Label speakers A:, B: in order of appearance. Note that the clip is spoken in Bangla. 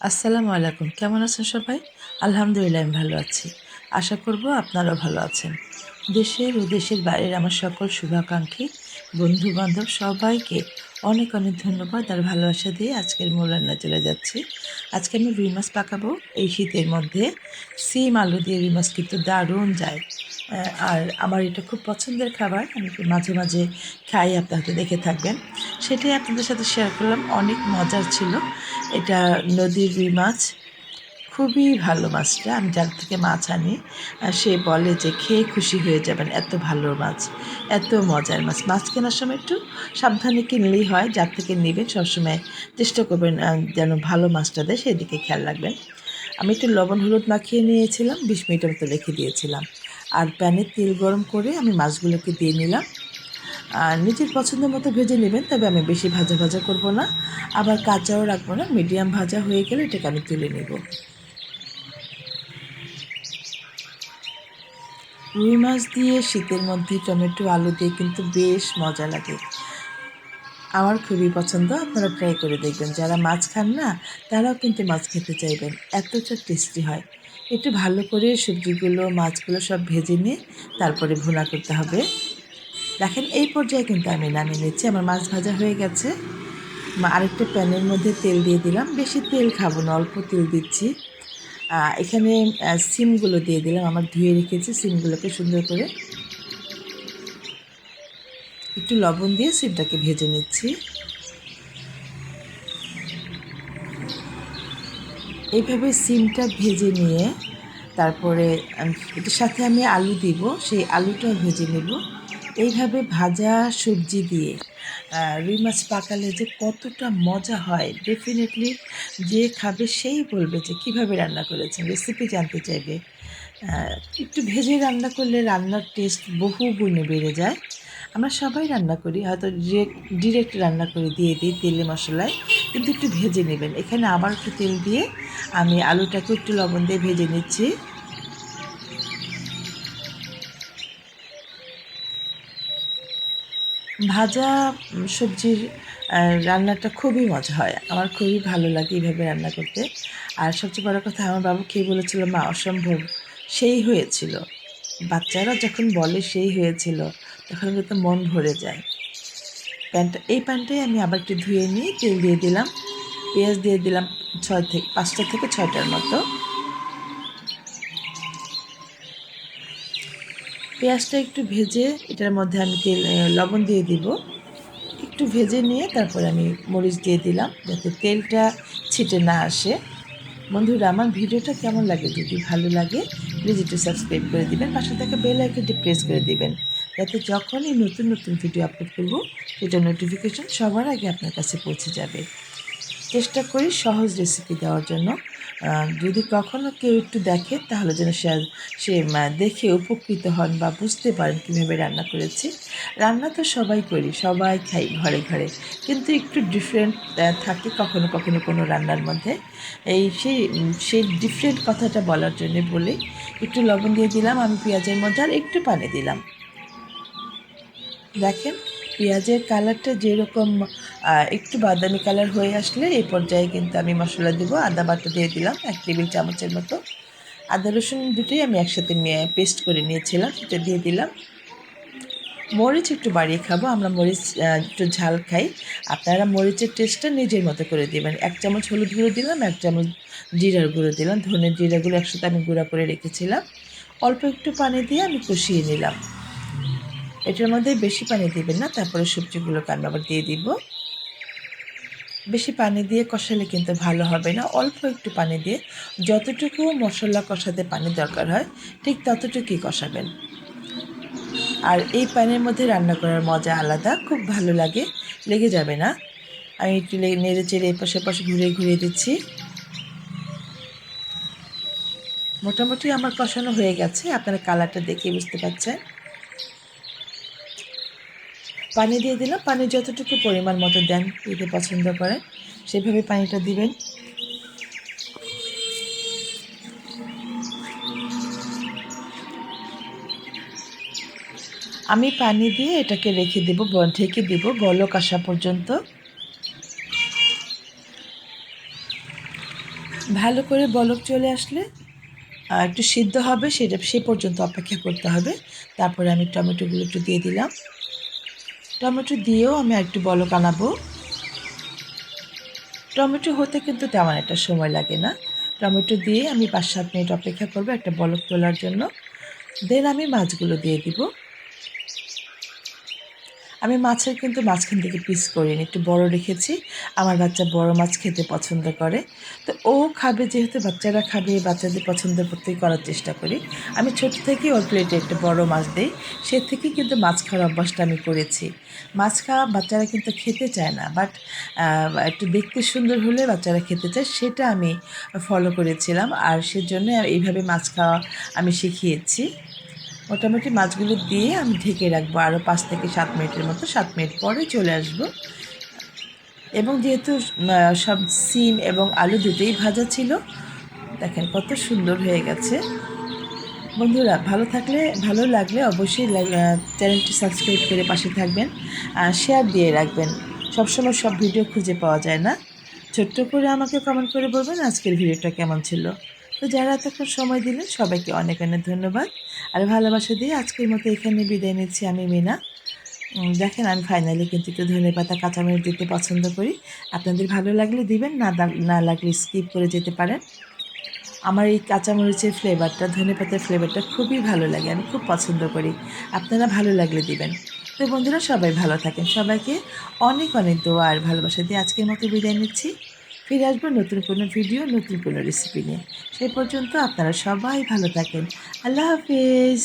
A: আসসালামু আলাইকুম। কেমন আছেন সবাই? আলহামদুলিল্লাহ, আমি ভালো আছি। আশা করব আপনারাও ভালো আছেন। দেশের ও দেশের বাইরের আমার সকল শুভাকাঙ্ক্ষী বন্ধু বান্ধব সবাইকে অনেক অনেক ধন্যবাদ আর ভালোবাসা দিয়ে আজকের মূল রান্না চলে যাচ্ছি। আজকে আমি রুই মাছ পাকাবো। এই শীতের মধ্যে সিম আলু দিয়ে রুই মাছ কিন্তু দারুণ যায়। আর আমার এটা খুব পছন্দের খাবার। আমি মাঝে মাঝে খাই, আপনার দেখে থাকবেন। সেটাই আপনাদের সাথে শেয়ার করলাম। অনেক মজার ছিল। এটা নদীর রুই মাছ। খুবই ভালো মাছটা। আমি যার থেকে মাছ আনি সে বলে যে, খেয়ে খুশি হয়ে যাবেন। এত ভালো মাছ। এত মজার মাছ। মাছ কেনার সময় একটু সাবধানে কিনলেই হয়। যার থেকে নেবেন সবসময় চেষ্টা করবেন যেন ভালো মাছটা দেয়, সেদিকে খেয়াল রাখবেন। আমি একটু লবণ, হলুদ মাখিয়ে নিয়েছিলাম। বিশ মিনিটের মতো রেখে দিয়েছিলাম। আর প্যানে তেল গরম করে আমি মাছগুলোকে দিয়ে নিলাম। আর নিজের পছন্দ মতো ভেজে নেবেন, তবে আমি বেশি ভাজা ভাজা করব না। আবার কাঁচাও রাখব না মিডিয়াম ভাজা হয়ে গেলে এটাকে আমি তুলে নেব। রুই মাছ দিয়ে শীতের মধ্যে টমেটো, আলু দিয়ে কিন্তু বেশ মজা লাগে। আমার খুবই পছন্দ, আপনারা ট্রাই করে দেখবেন। যারা মাছ খান না, তারাও কিন্তু মাছ খেতে চাইবেন, এতটা টেস্টি হয়। একটু ভালো করে সবজিগুলো, মাছগুলো সব ভেজে নিয়ে তারপরে ভুনা করতে হবে। দেখেন, এই পর্যায়ে কিন্তু আমি নামিয়ে নিচ্ছি। আমার মাছ ভাজা হয়ে গেছে। আরেকটা প্যানের মধ্যে তেল দিয়ে দিলাম। বেশি তেল খাব না, অল্প তেল দিচ্ছি। এখানে সিমগুলো দিয়ে দিলাম। আমার ধুয়ে রেখেছি সিমগুলোকে সুন্দর করে। একটু লবণ দিয়ে সিমটাকে ভেজে নিচ্ছি। এইভাবে সিমটা ভেজে নিয়ে তারপরে এটার সাথে আমি আলু দিব। সেই আলুটাও ভেজে নেব। এইভাবে ভাজা সবজি দিয়ে রুই মাছ পাকালে যে কতটা মজা হয় ডেফিনেটলি যে খাবে সেই বলবে যে কীভাবে রান্না করেছেন রেসিপি জানতে চাইবে। একটু ভেজে রান্না করলে রান্নার টেস্ট বহু গুণে বেড়ে যায়। আমরা সবাই রান্না করি, হয়তো ডিরেক্ট রান্না করে দিয়ে দিই তেলে মশলায়, কিন্তু একটু ভেজে নেবেন। এখানে আবার একটু তেল দিয়ে আমি আলুটাকে একটু লবণ দিয়ে ভেজে নিচ্ছি। ভাজা সবজির রান্নাটা খুবই মজা হয়। আমার খুবই ভালো লাগে এইভাবে রান্না করতে। আর সবচেয়ে বড় কথা, আমার বাবু খেয়ে বলেছিল, মা, অসম্ভব। সেই হয়েছিল। বাচ্চারা যখন বলে সেই হয়েছিল, তখন কিন্তু মন ভরে যায়। প্যানটা, এই প্যানটাই আমি আবার একটু ধুয়ে নিয়ে তেল দিয়ে দিলাম। পেঁয়াজ দিয়ে দিলাম ছয় থেকে, পাঁচটা থেকে ছয়টার মতো। পেঁয়াজটা একটু ভেজে এটার মধ্যে আমি তেল লবণ দিয়ে দিব। একটু ভেজে নিয়ে তারপর আমি মরিচ দিয়ে দিলাম যাতে তেলটা ছিটে না আসে। বন্ধুরা, আমার ভিডিওটা কেমন লাগে যদি ভালো লাগে প্লিজ একটু সাবস্ক্রাইব করে দিবেন, পাশে থাকা বেল আইকনটি প্রেস করে দিবেন। যাতে যখনই নতুন নতুন ভিডিও আপলোড করব, সেটা নোটিফিকেশন সবার আগে আপনার কাছে পৌঁছে যাবে। চেষ্টা করি সহজ রেসিপি দেওয়ার জন্য। যদি কখনো কেউ একটু দেখে, তাহলে যেন সে সে দেখে উপকৃত হন বা বুঝতে পারেন কীভাবে রান্না করেছি। রান্না তো সবাই করি, সবাই খাই ঘরে ঘরে। কিন্তু একটু ডিফারেন্ট থাকে কখনো কখনো কোনো রান্নার মধ্যে। এই সেই সেই ডিফারেন্ট কথাটা বলার জন্য বলে একটু লবণ দিয়ে দিলাম, আমি পেঁয়াজের মধ্যে আর একটু পানি দিলাম। দেখেন, পেঁয়াজের কালারটা যেরকম একটু বাদামি কালার হয়ে আসলে এই পর্যায়ে কিন্তু আমি মশলা দিব, আদা বাটা দিয়ে দিলাম, এক টেবিল চামচের মতো। আদা, রসুন দুটোই আমি একসাথে পেস্ট করে নিয়েছিলাম সেটা দিয়ে দিলাম। মরিচ একটু বাড়িয়ে খাব, আমরা মরিচ একটু ঝাল খাই। আপনারা মরিচের টেস্টটা নিজের মতো করে দেবেন। এক চামচ হলুদ গুঁড়ো দিলাম, এক চামচ জিরার গুঁড়ো দিলাম। ধনের জিরাগুলো একসাথে আমি গুঁড়া করে রেখেছিলাম। অল্প একটু পানি দিয়ে আমি কষিয়ে নিলাম। এটার মধ্যে বেশি পানি দিবেন না, তারপরে সবজিগুলোকে আমি আবার দিয়ে দিব। বেশি পানি দিয়ে কষালে কিন্তু ভালো হবে না, অল্প একটু পানি দিয়ে যতটুকু মশলা কষাতে পানি দরকার হয়, ঠিক ততটুকুই কষাবেন। আর এই পানির মধ্যে রান্না করার মজা আলাদা, খুব ভালো লাগে, লেগে যাবে না। আমি একটু নেড়ে চেড়ে এপাশে পাশে ঘুরে ঘুরিয়ে দিচ্ছি। মোটামুটি আমার কষানো হয়ে গেছে, আপনারা কালারটা দেখে বুঝতে পারছেন। পানি দিয়ে দিলাম পানি যতটুকু পরিমাণ মতো দেন দিতে পছন্দ করেন, সেভাবে পানিটা দিবেন। আমি পানি দিয়ে এটাকে রেখে দেবো ঢেকে দেব বলক আসা পর্যন্ত। ভালো করে বলক চলে আসলে একটু সিদ্ধ হবে, সেটা সে পর্যন্ত অপেক্ষা করতে হবে। তারপরে আমি টমেটোগুলো একটু দিয়ে দিলাম। টমেটো দিয়েও আমি একটু বলক আনাবো। টমেটো হতে কিন্তু তেমন একটা সময় লাগে না। টমেটো দিয়ে আমি পাঁচ সাত মিনিট অপেক্ষা করব একটা বলক তোলার জন্য। দেন আমি মাছগুলো দিয়ে দিব। আমি মাছের কিন্তু মাঝখান থেকে পিস করিনি, একটু বড় রেখেছি। আমার বাচ্চা বড় মাছ খেতে পছন্দ করে। তো ও খাবে যেহেতু, বাচ্চারা খাবে, বাচ্চাদের পছন্দ করতেই করার চেষ্টা করি। আমি ছোট থেকেই ওর প্লেটে একটা বড় মাছ দিই। সে থেকেই কিন্তু মাছ খাওয়ার অভ্যাসটা আমি করেছি। মাছ খাওয়া বাচ্চারা কিন্তু খেতে চায় না বাট একটু দেখতে সুন্দর হলে বাচ্চারা খেতে চায়, সেটা আমি ফলো করেছিলাম। আর সেজন্য এইভাবে মাছ খাওয়া আমি শিখিয়েছি। মোটামুটি মাছগুলো দিয়ে আমি ঢেকে রাখব আরও পাঁচ থেকে সাত মিনিটের মতো, সাত মিনিট পরে চলে আসব। এবং যেহেতু সব সিম এবং আলু দুটোই ভাজা ছিল, দেখেন কত সুন্দর হয়ে গেছে। বন্ধুরা, ভালো থাকলে, ভালো লাগলে অবশ্যই চ্যানেলটি সাবস্ক্রাইব করে পাশে থাকবেন আর শেয়ার দিয়ে রাখবেন। সবসময় সব ভিডিও খুঁজে পাওয়া যায় না। ছোট্ট করে আমাকে কমেন্ট করে বলবেন আজকের ভিডিওটা কেমন ছিল। তো যারা এতক্ষণ সময় দিলেন, সবাইকে অনেক অনেক ধন্যবাদ। আর ভালোবাসা দিয়ে আজকের মতো এখানে বিদায় নিচ্ছি আমি মিনা। দেখেন আমি ফাইনালি কিন্তু একটু ধনে পাতা, কাঁচামরিচ দিতে পছন্দ করি। আপনাদের ভালো লাগলে দিবেন, না না লাগলে স্কিপ করে যেতে পারেন। আমার এই কাঁচামরিচের ফ্লেভারটা ধনে পাতার ফ্লেভারটা খুবই ভালো লাগে, আমি খুব পছন্দ করি। আপনারা ভালো লাগলে দিবেন। তো বন্ধুরা সবাই ভালো থাকেন। সবাইকে অনেক অনেক দোয়া আর ভালোবাসা দিয়ে আজকের মতো বিদায় নিচ্ছি। ফিরে আসব নতুন কোনো ভিডিও নতুন কোনো রেসিপি নিয়ে। সেই পর্যন্ত আপনারা সবাই ভালো থাকেন। আল্লাহ হাফিজ।